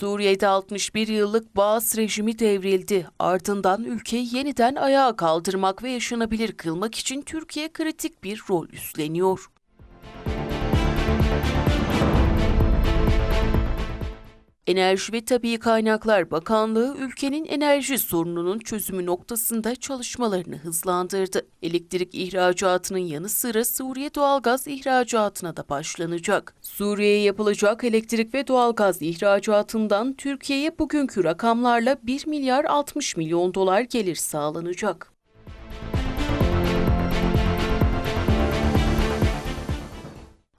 Suriye'de 61 yıllık Baas rejimi devrildi. Ardından ülkeyi yeniden ayağa kaldırmak ve yaşanabilir kılmak için Türkiye kritik bir rol üstleniyor. Enerji ve Tabii Kaynaklar Bakanlığı ülkenin enerji sorununun çözümü noktasında çalışmalarını hızlandırdı. Elektrik ihracatının yanı sıra Suriye doğalgaz ihracatına da başlanacak. Suriye'ye yapılacak elektrik ve doğalgaz ihracatından Türkiye'ye bugünkü rakamlarla 1 milyar 60 milyon dolar gelir sağlanacak.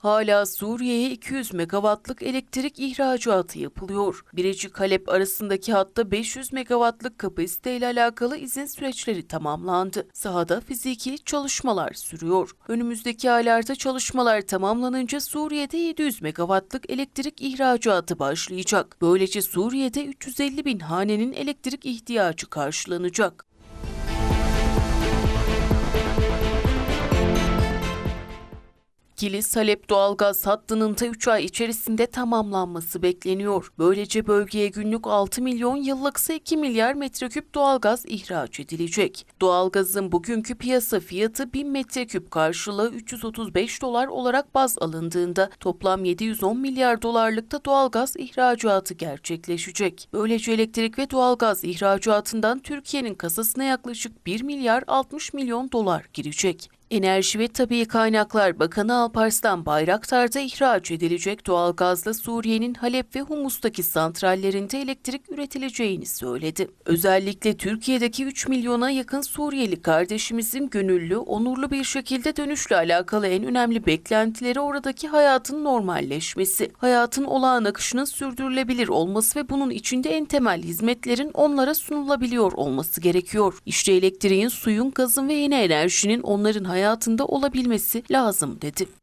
Hala Suriye'ye 200 megawattlık elektrik ihracatı yapılıyor. Birecik Halep arasındaki hatta 500 megawattlık kapasiteyle alakalı izin süreçleri tamamlandı. Sahada fiziki çalışmalar sürüyor. Önümüzdeki aylarda çalışmalar tamamlanınca Suriye'de 700 megawattlık elektrik ihracatı başlayacak. Böylece Suriye'de 350 bin hanenin elektrik ihtiyacı karşılanacak. Kilis Halep doğalgaz hattının da 3 ay içerisinde tamamlanması bekleniyor. Böylece bölgeye günlük 6 milyon yıllıksa 2 milyar metreküp doğalgaz ihraç edilecek. Doğalgazın bugünkü piyasa fiyatı 1000 metreküp karşılığı 335 dolar olarak baz alındığında toplam 710 milyar dolarlıkta doğalgaz ihracatı gerçekleşecek. Böylece elektrik ve doğalgaz ihracatından Türkiye'nin kasasına yaklaşık 1 milyar 60 milyon dolar girecek. Enerji ve Tabii Kaynaklar Bakanı Alparslan Bayraktar'da ihraç edilecek doğalgazla Suriye'nin Halep ve Humus'taki santrallerinde elektrik üretileceğini söyledi. Özellikle Türkiye'deki 3 milyona yakın Suriyeli kardeşimizin gönüllü, onurlu bir şekilde dönüşle alakalı en önemli beklentileri oradaki hayatın normalleşmesi, hayatın olağan akışının sürdürülebilir olması ve bunun içinde en temel hizmetlerin onlara sunulabiliyor olması gerekiyor. İşte elektriğin, suyun, gazın ve yeni enerjinin onların hayatında olabilmesi lazım dedi.